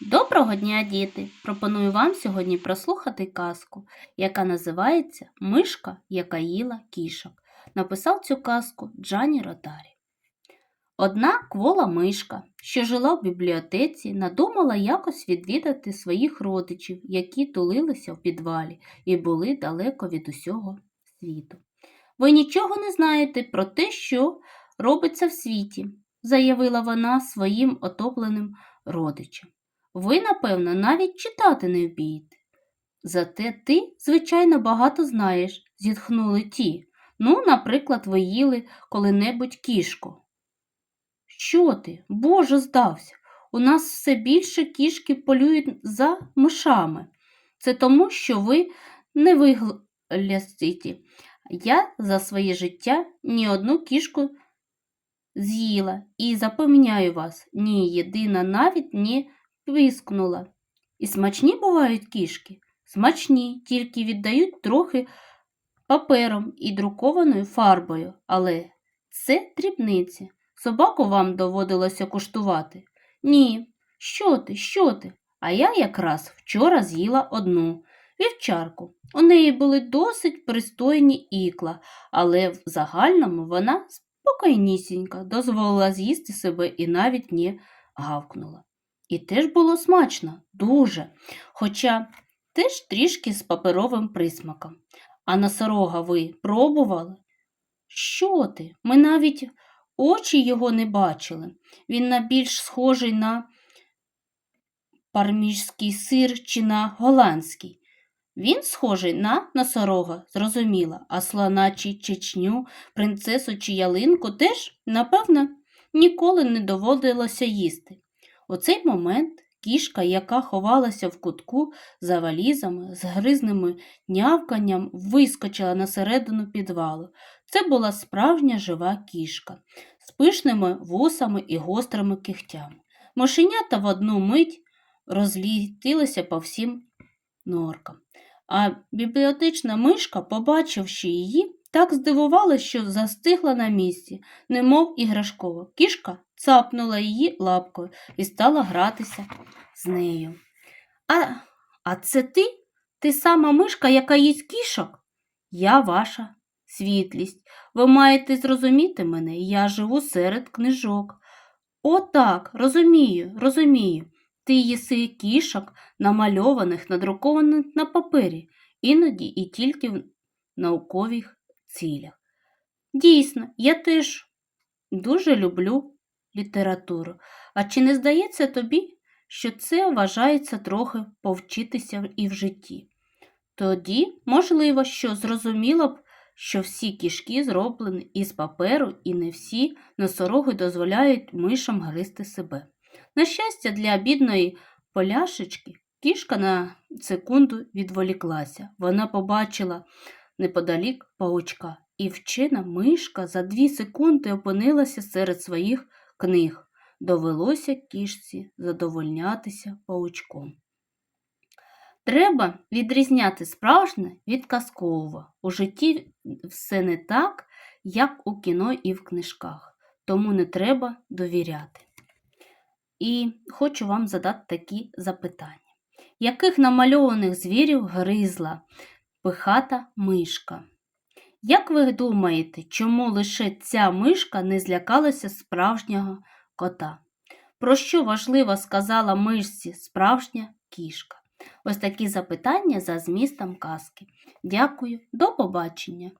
Доброго дня, діти! Пропоную вам сьогодні прослухати казку, яка називається Мишка, яка їла кішок. Написав цю казку Джані Ротарі. Одна квола мишка, що жила в бібліотеці, надумала якось відвідати своїх родичів, які тулилися в підвалі і були далеко від усього світу. Ви нічого не знаєте про те, що робиться в світі, заявила вона своїм отопленим родичам. Ви, напевно, навіть читати не вмієте. Зате ти, звичайно, багато знаєш, зітхнули ті. Ну, наприклад, ви їли коли-небудь кішку. Що ти, Боже, здався? У нас все більше кішки полюють за мишами. Це тому, що ви не виглясті. Я за своє життя ні одну кішку з'їла і запевняю вас, ні єдина навіть не пискнула. І смачні бувають кішки? Смачні, тільки віддають трохи папером і друкованою фарбою, але це дрібниці. Собаку вам доводилося куштувати? Ні. Що ти, що ти? А я якраз вчора з'їла одну вівчарку. У неї були досить пристойні ікла, але в загальному вона спокійнісінька дозволила з'їсти себе і навіть не гавкнула. І теж було смачно, дуже, хоча теж трішки з паперовим присмаком. А носорога ви пробували? Що ти? Ми навіть очі його не бачили. Він на більш схожий на парміжський сир чи на голландський. Він схожий на носорога, зрозуміла, а слона чи чечню, принцесу чи ялинку теж, напевно, ніколи не доводилося їсти. У цей момент кішка, яка ховалася в кутку за валізами, з гризними нявканням, вискочила на середину підвалу. Це була справжня жива кішка з пишними вусами і гострими кігтями. Мошенята в одну мить розлітилися по всім норкам. А бібліотечна мишка, побачивши її, так здивувалася, що застигла на місці, немов іграшково. Кішка цапнула її лапкою і стала гратися з нею. А, а це ти? Ти сама мишка, яка їсть кішок? Я ваша світлість. Ви маєте зрозуміти мене, я живу серед книжок. О, так, розумію, розумію. Ти їси кішок, намальованих, надрукованих на папері, іноді і тільки в наукових цілях. Дійсно, я теж дуже люблю літературу. А чи не здається тобі, що це вважається трохи повчитися і в житті? Тоді, можливо, що зрозуміло б, що всі кішки зроблені із паперу і не всі носороги дозволяють мишам гризти себе. На щастя, для бідної поляшечки кішка на секунду відволіклася. Вона побачила неподалік паучка, і вчена мишка за дві секунди опинилася серед своїх книг. Довелося кішці задовольнятися паучком. Треба відрізняти справжнє від казкового. У житті все не так, як у кіно і в книжках, тому не треба довіряти. І хочу вам задати такі запитання. Яких намальованих звірів гризла пихата мишка? Як ви думаєте, чому лише ця мишка не злякалася справжнього кота? Про що важливо сказала мишці справжня кішка? Ось такі запитання за змістом казки. Дякую, до побачення!